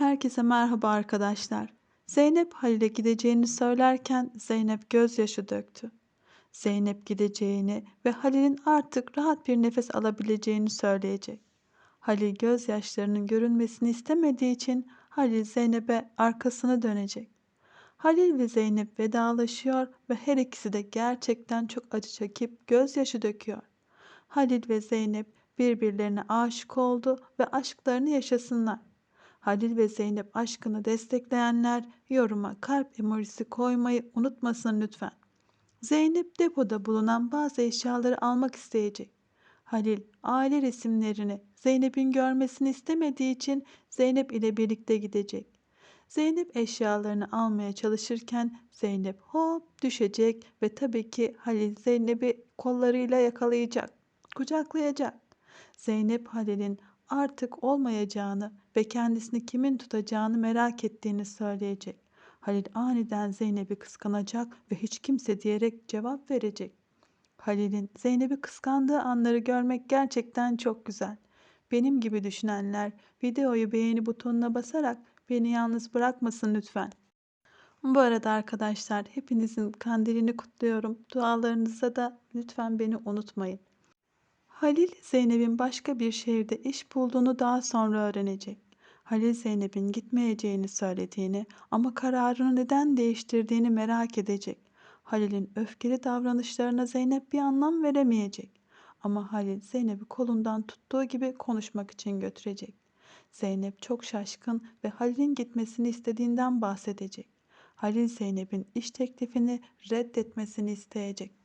Herkese merhaba arkadaşlar. Zeynep Halil'e gideceğini söylerken Zeynep gözyaşı döktü. Zeynep gideceğini ve Halil'in artık rahat bir nefes alabileceğini söyleyecek. Halil gözyaşlarının görünmesini istemediği için Halil Zeynep'e arkasını dönecek. Halil ve Zeynep vedalaşıyor ve her ikisi de gerçekten çok acı çekip gözyaşı döküyor. Halil ve Zeynep birbirlerine aşık oldu ve aşklarını yaşasınlar. Halil ve Zeynep aşkını destekleyenler yoruma kalp emojisi koymayı unutmasın lütfen. Zeynep depoda bulunan bazı eşyaları almak isteyecek. Halil aile resimlerini Zeynep'in görmesini istemediği için Zeynep ile birlikte gidecek. Zeynep eşyalarını almaya çalışırken Zeynep hop düşecek ve tabii ki Halil Zeynep'i kollarıyla yakalayacak, kucaklayacak. Zeynep Halil'in artık olmayacağını ve kendisini kimin tutacağını merak ettiğini söyleyecek. Halil aniden Zeynep'i kıskanacak ve hiç kimse diyerek cevap verecek. Halil'in Zeynep'i kıskandığı anları görmek gerçekten çok güzel. Benim gibi düşünenler videoyu beğeni butonuna basarak beni yalnız bırakmasın lütfen. Bu arada arkadaşlar hepinizin kandilini kutluyorum. Dualarınıza da lütfen beni unutmayın. Halil Zeynep'in başka bir şehirde iş bulduğunu daha sonra öğrenecek. Halil Zeynep'in gitmeyeceğini söylediğini ama kararını neden değiştirdiğini merak edecek. Halil'in öfkeli davranışlarına Zeynep bir anlam veremeyecek. Ama Halil Zeynep'i kolundan tuttuğu gibi konuşmak için götürecek. Zeynep çok şaşkın ve Halil'in gitmesini istediğinden bahsedecek. Halil Zeynep'in iş teklifini reddetmesini isteyecek.